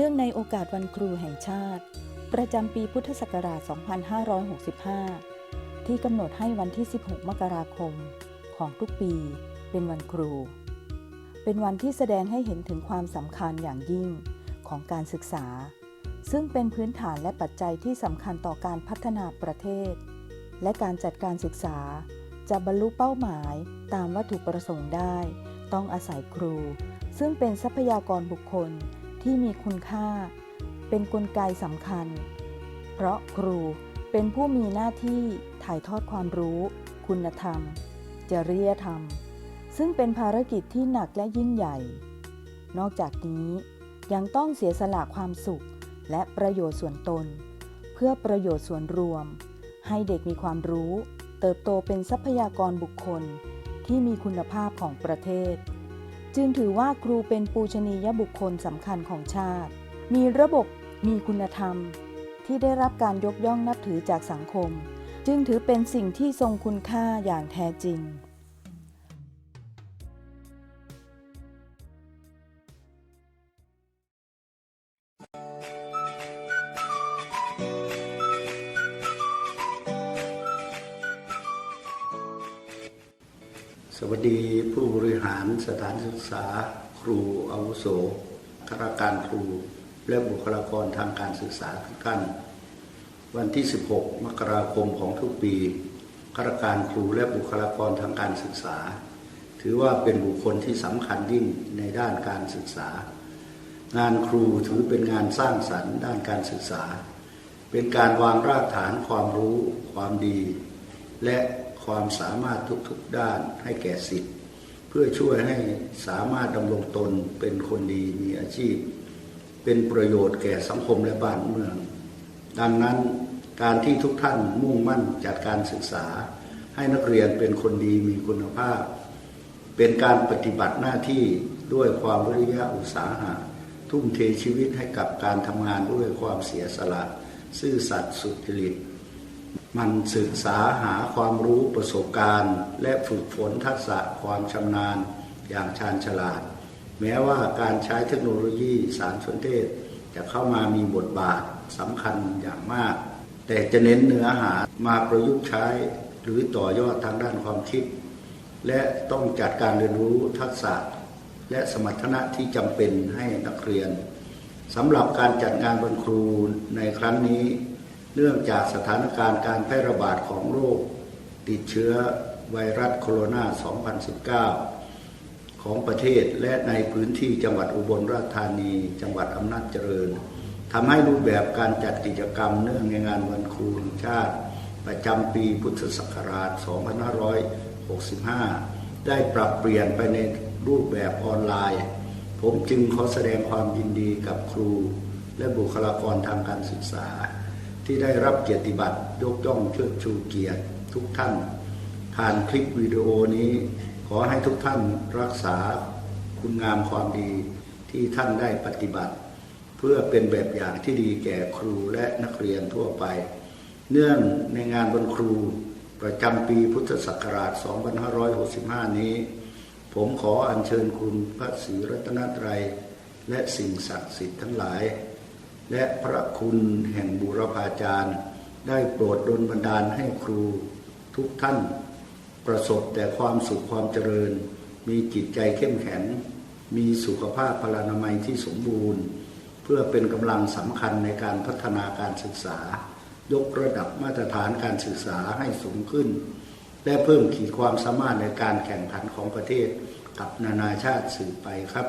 เนื่องในโอกาสวันครูแห่งชาติ ประจำปีพุทธศักราช 2565 ที่กำหนดให้วันที่ 16 มกราคมของทุกปีเป็นวันครู เป็นวันที่แสดงให้เห็นถึงความสำคัญอย่างยิ่งของการศึกษา ซึ่งเป็นพื้นฐานและปัจจัยที่สำคัญต่อการพัฒนาประเทศ และการจัดการศึกษา จะบรรลุเป้าหมายตามวัตถุประสงค์ได้ ต้องอาศัยครู ซึ่งเป็นทรัพยากรบุคคล ที่มีคุณค่า เป็นนกลไกสำคัญ เพราะครูเป็นผู้มีหน้าที่ถ่ายทอดความรู้ คุณธรรม จริยธรรม ซึ่งเป็นภารกิจที่หนักและยิ่งใหญ่ นอกจากนี้ยังต้องเสียสละความสุขและประโยชน์ส่วนตน เพื่อประโยชน์ส่วนรวม ให้เด็กมีความรู้ เติบโตเป็นทรัพยากรบุคคลที่มีคุณภาพของประเทศ จึงถือว่าครูเป็นปูชนียบุคคลสำคัญของชาติ มีระบบมีคุณธรรม ที่ได้รับการยกย่องนับถือจากสังคม จึงถือเป็นสิ่งที่ทรงคุณค่าอย่างแท้จริง สวัสดีผู้บริหารสถานศึกษา ครูอาวุโสข้าราชการครู และบุคลากรทางการศึกษาทุกท่านวันที่ 16 มกราคมของทุกปีข้าราชการครูและบุคลากรทางการศึกษา ถือว่าเป็นบุคคลที่สำคัญยิ่งในด้านการศึกษา งานครูถือเป็นงานสร้างสรรค์ด้านการศึกษา เป็นการวางรากฐานความรู้ ความดี และ ความสามารถทุกๆด้านให้แก่สิทธิ์ เพื่อช่วยให้สามารถดำรงตนเป็นคนดีมีอาชีพ เป็นประโยชน์แก่สังคมและบ้านเมือง ดังนั้นการที่ทุกท่านมุ่งมั่นจัดการศึกษา ให้นักเรียนเป็นคนดีมีคุณภาพ เป็นการปฏิบัติหน้าที่ด้วยความวิริยะอุตสาหะ ทุ่มเทชีวิตให้กับการทำงานด้วยความเสียสละ ซื่อสัตย์สุจริต มันศึกษาหาความรู้ประสบการณ์ และฝึกฝนทักษะความชำนาญอย่างชาญฉลาด แม้ว่าการใช้เทคโนโลยีสารสนเทศ จะเข้ามามีบทบาทสำคัญอย่างมาก แต่จะเน้นเนื้อหามาประยุกต์ใช้หรือต่อยอดทางด้านความคิด และต้องจัดการเรียนรู้ทักษะ และสมรรถนะที่จำเป็นให้นักเรียนสำหรับการจัดงานวันครูในครั้งนี้ เนื่องจากสถานการณ์การแพร่ระบาดของโรค ติดเชื้อไวรัสโคโรนา 2019 ของประเทศและในพื้นที่จังหวัดอุบลราชธานี จังหวัดอำนาจเจริญทำให้รูปแบบการจัดกิจกรรมเนื่องในงานวันครูแห่งชาติ ประจำปีพุทธศักราช 2565 ได้ปรับเปลี่ยนไปในรูปแบบออนไลน์ ผมจึงขอแสดงความยินดีกับครู และบุคลากรทางการศึกษา ที่ได้รับเกียรติบัตรยกย่องเชิดชูเกียรติทุกท่าน ผ่านคลิปวิดีโอนี้ ขอให้ทุกท่านรักษาคุณงามความดีที่ท่านได้ปฏิบัติ เพื่อเป็นแบบอย่างที่ดีแก่ครูและนักเรียนทั่วไป เนื่องในงานวันครูประจำปีพุทธศักราช 2565 นี้ ผมขออัญเชิญคุณพระศรีรัตนตรัย และสิ่งศักดิ์สิทธิ์ทั้งหลาย และพระคุณแห่งบูรพาจารย์ ได้โปรดดลบันดาลให้ครูทุกท่าน ประสบแต่ความสุขความเจริญ มีจิตใจเข้มแข็ง มีสุขภาพพลานามัยที่สมบูรณ์ เพื่อเป็นกำลังสำคัญในการพัฒนาการศึกษา ยกระดับมาตรฐานการศึกษาให้สูงขึ้น และเพิ่มขีดความสามารถในการแข่งขันของประเทศกับนานาชาติสืบไปครับ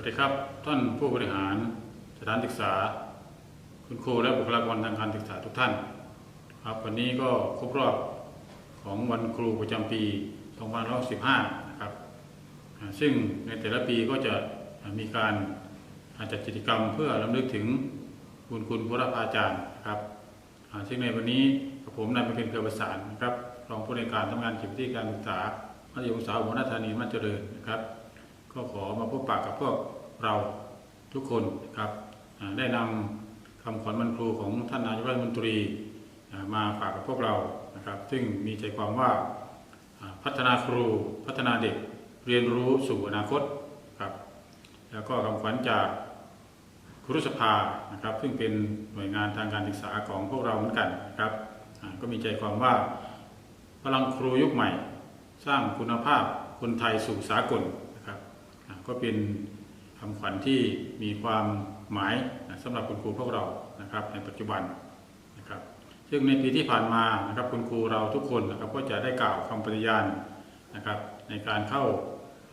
วัสดีครับท่านผู้บริหารสถานศึกษา คุณครูและบุคลากรทางการศึกษาทุกท่าน ครับวันนี้ก็ครบรอบของวันครูประจำปี2515นะครับซึ่งในแต่ละปีก็จะมีการจัดกิจกรรมเพื่อรำลึกถึงคุณคุณบุรพาจารย์นะครับซึ่งในวันนี้ผมนายเพ็ญเครือประสานนะครับรองผู้ในการทำงานเขตพื้นที่การศึกษามัธยมศึกษาอุบลราชธานีมันเจริญนะครับ ก็ขอมาพบปะกับพวกเราทุกคนครับได้นำคำขวัญบรรครูของท่านนายกรัฐมนตรีมาฝากกับพวกเรานะครับ ซึ่งมีใจความว่าพัฒนาครูพัฒนาเด็กเรียนรู้สู่อนาคตครับแล้วก็คำขวัญจากครุสภานะครับ ซึ่งเป็นหน่วยงานทางการศึกษาของพวกเราเหมือนกันนะครับก็มีใจความว่าพลังครูยุคใหม่ สร้างคุณภาพคนไทยสู่สากล ก็เป็นคำขวัญที่มีความหมายนะสำหรับคุณครูพวกเรานะครับ ในปัจจุบันนะครับ ซึ่งในปีที่ผ่านมานะครับคุณครูเราทุกคนนะครับก็จะได้กล่าวคำปฏิญาณนะครับ ในการเข้า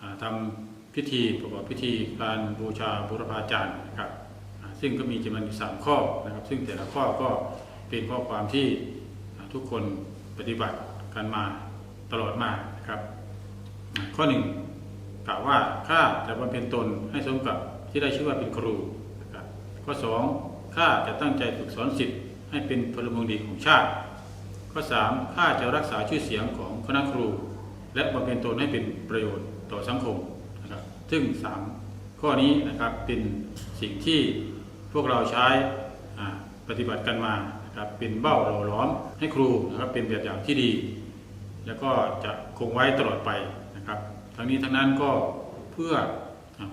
อ่าทำพิธีประกอบพิธีการบูชาบุรพาจารย์นะครับ ซึ่งก็มีจำนวนสามข้อนะครับ ซึ่งแต่ละข้อก็เป็นข้อความที่ทุกคนปฏิบัติกันมาตลอดมานะครับ ข้อหนึ่ง กล่าวว่าข้าจะบำเพ็ญตนให้สมกับที่ได้ชื่อว่าเป็นครูนะครับข้อสองข้าจะตั้งใจฝึกสอนสิทธิ์ให้เป็นพลเมืองดีของชาติ ข้อสามข้าจะรักษาชื่อเสียงของคณะครู และบำเพ็ญตนให้เป็นประโยชน์ต่อสังคมนะครับซึ่งสามข้อนี้นะครับเป็นสิ่งที่พวกเราใช้ปฏิบัติกันมานะครับเป็นเบ้าหล่อล้อมให้ครูนะครับเป็นแบบอย่างที่ดี แล้วก็จะคงไว้ตลอดไป ทั้งนี้ทั้งนั้นก็เพื่อ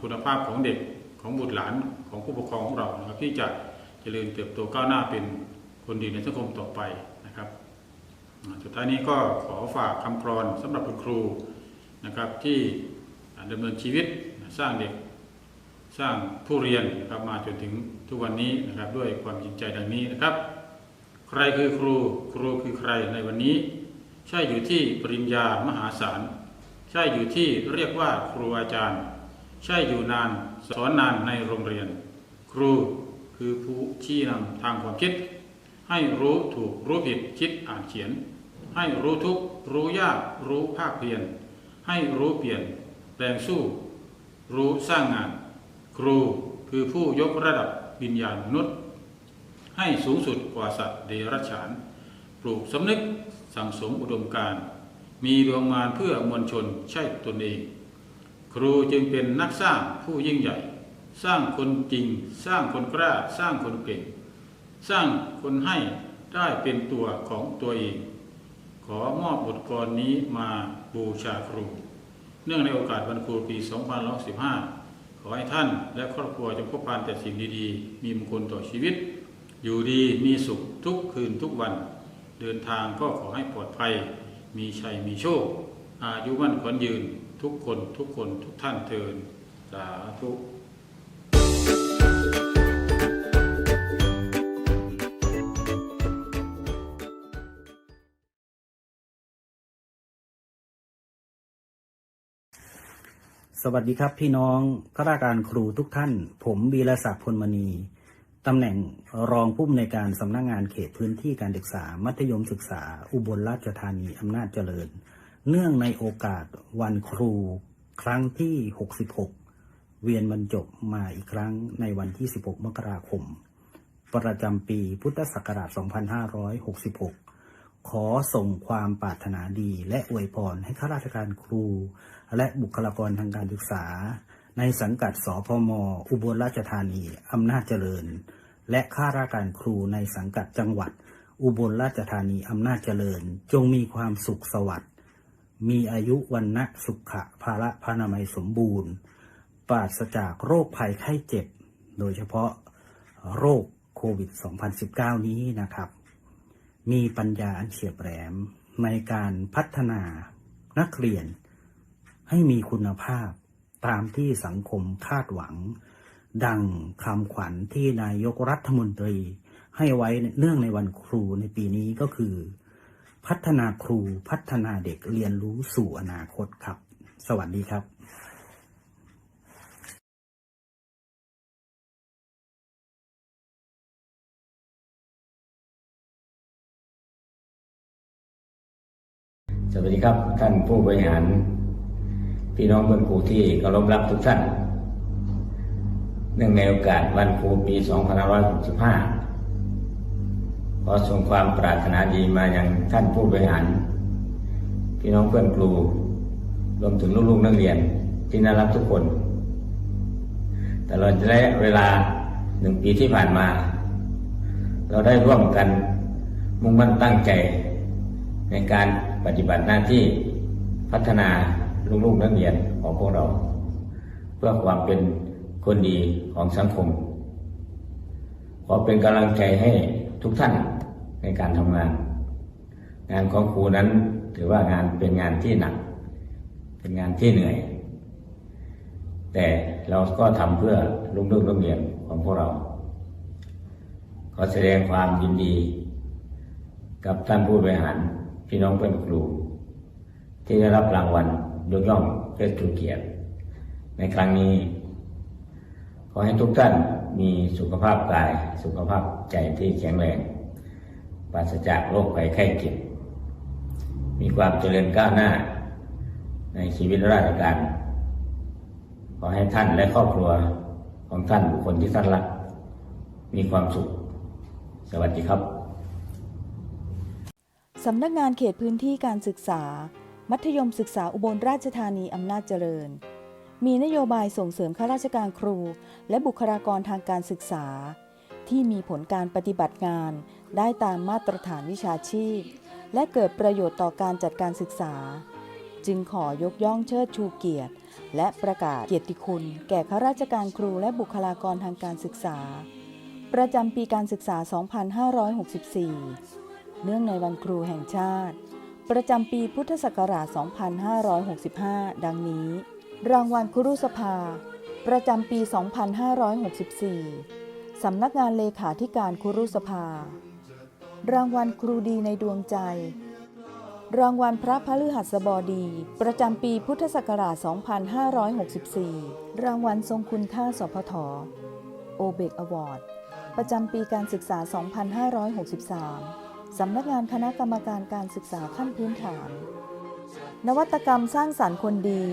คุณภาพของเด็กของบุตรหลานของผู้ปกครองของเรานะครับที่จะเจริญเติบโตก้าวหน้าเป็นคนดีในสังคมต่อไปนะครับสุดท้ายนี้ก็ขอฝากคำกรอนสำหรับคุณครูนะครับที่อ่าดำเนินชีวิตสร้างเด็กสร้างผู้เรียนนะครับมาจนถึงทุกวันนี้นะครับด้วยความจริงใจดังนี้นะครับ ใครคือครูครูคือใครในวันนี้ ใช่อยู่ที่ปริญญามหาศาล ใช่อยู่ที่เรียกว่าครูอาจารย์ ใช่อยู่นานสอนนานในโรงเรียน ครูคือผู้ชี้นำทางความคิด ให้รู้ถูกรู้ผิดคิดอ่านเขียน ให้รู้ทุกรู้ยากรู้ภาคเพียรให้รู้เปลี่ยนแปลงสู้ รู้สร้างงาน ครูคือผู้ยกระดับวิญญาณมนุษย์ ให้สูงสุดกว่าสัตว์เดรัจฉาน ปลูกสำนึกสั่งสมอุดมการณ์ มีดวงมารเพื่อมวลชนใช่ตนเอง ครูจึงเป็นนักสร้างผู้ยิ่งใหญ่ สร้างคนจริง สร้างคนกล้า สร้างคนเก่ง สร้างคนให้ได้เป็นตัวของตัวเอง ขอมอบบทกลอนนี้มาบูชาครู เนื่องในโอกาสวันครูปี2515 ขอให้ท่านและครอบครัวจงพบพานแต่สิ่งดีๆ มีมงคลต่อชีวิต อยู่ดีมีสุขทุกคืนทุกวัน เดินทางก็ขอให้ปลอดภัย มีชัยมีโชค อายุมั่นขวัญยืนทุกคนทุกคนทุกท่านเทินสาธุสวัสดีครับพี่น้องข้าราชการครูทุกท่าน ผมบีรศักดิ์พลมณี ตำแหน่งรองผู้อำนวยการสำนักงงานเขตพื้นที่การศึกษา มัธยมศึกษา อุบลราชธานีอำนาจเจริญ เนื่องในโอกาสวันครู ครั้งที่ 66 เวียนบรรจบมาอีกครั้งในวันที่ 16 มกราคม ประจำปีพุทธศักราช 2566 ขอส่งความปรารถนาดีและอวยพรให้ข้าราชการครู และบุคลากรทางการศึกษา ในสังกัดสพมอุบลราชธานีอำนาจเจริญ และข้าราชการครูในสังกัดจังหวัด อุบลราชธานีอำนาจเจริญ จงมีความสุขสวัสดิ์มีอายุวันนะสุขะภาระพานามัยสมบูรณ์ ปราศจากโรคภัยไข้เจ็บ โดยเฉพาะโรคโควิด 2019 นี้นะครับ มีปัญญาอันเฉียบแหลมในการพัฒนานักเรียนให้มีคุณภาพ ตามที่สังคมคาดหวัง ดังคำขวัญที่นายกรัฐมนตรี ให้ไว้เนื่องในวันครูในปีนี้ก็คือ พัฒนาครูพัฒนาเด็กเรียนรู้สู่อนาคตครับ สวัสดีครับสวัสดีครับท่านผู้บริหาร พี่น้องเพื่อนครูที่เคารพรักทุกท่าน เนื่องในโอกาสวันครูปี 2565 ขอส่งความปรารถนาดีมาอย่างท่านผู้บริหาร พี่น้องเพื่อนครู รวมถึงลูกๆนักเรียนที่น่ารักทุกคน ตลอดระยะเวลาหนึ่งปีที่ผ่านมา เราได้ร่วมกันมุ่งมั่นตั้งใจ ในการปฏิบัติหน้าที่พัฒนา ลูกๆนักเรียนของพวกเรา เพื่อความเป็นคนดีของสังคม ขอเป็นกำลังใจให้ทุกท่านในการทำงาน งานของครูนั้นถือว่างานเป็นงานที่หนัก เป็นงานที่เหนื่อย แต่เราก็ทำเพื่อลูกๆนักเรียนของพวกเรา ขอแสดงความยินดี กับท่านผู้บริหารพี่น้องเพื่อนครูที่ได้รับรางวัล ยกย่องเลิศชูเกียรติในครั้งนี้ ขอให้ทุกท่านมีสุขภาพกาย สุขภาพใจที่แข็งแรงปราศจากโรคภัยไข้เจ็บมีความเจริญก้าวหน้าในชีวิตราชการ ขอให้ท่านและครอบครัวของท่านบุคคลที่ท่านรัก มีความสุข สวัสดีครับ สำนักงานเขตพื้นที่การศึกษา มัธยมศึกษาอุบลราชธานีอำนาจเจริญ มีนโยบายส่งเสริมข้าราชการครู และบุคลากรทางการศึกษา ที่มีผลการปฏิบัติงาน ได้ตามมาตรฐานวิชาชีพ และเกิดประโยชน์ต่อการจัดการศึกษา จึงขอยกย่องเชิดชูเกียรติ และประกาศเกียรติคุณ แก่ข้าราชการครูและบุคลากรทางการศึกษา ประจำปีการศึกษา 2564 เนื่องในวันครูแห่งชาติ ประจำปีพุทธศักราช 2565 ดังนี้ รางวัลครุสภา ประจำปี 2564 สำนักงานเลขาธิการครุสภา รางวัลครูดีในดวงใจ รางวัลพระพฤหัสบดี ประจำปีพุทธศักราช 2564 รางวัลทรงคุณค่าสพทโอเบกอวอร์ด ประจำปีการศึกษา 2563 สำนักงานคณะกรรมการการศึกษาขั้นพื้นฐาน นวัตกรรมสร้างสรรค์คนดี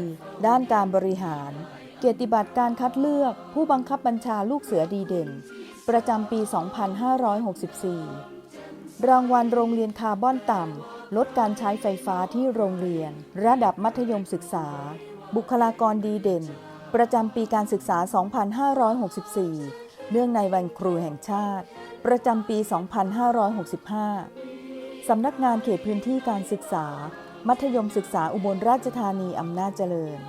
ด้านการบริหาร เกียรติบัตรการคัดเลือก ผู้บังคับบัญชาลูกเสือดีเด่น ประจำปี 2564 รางวัลโรงเรียนคาร์บอนต่ำ ลดการใช้ไฟฟ้าที่โรงเรียน ระดับมัธยมศึกษา บุคลากรดีเด่น ประจำปีการศึกษา 2564 เนื่องในวันครูแห่งชาติ ประจำปี 2565 สำนักงานเขตพื้นที่การศึกษา มัธยมศึกษาอุบลราชธานีอำนาจเจริญ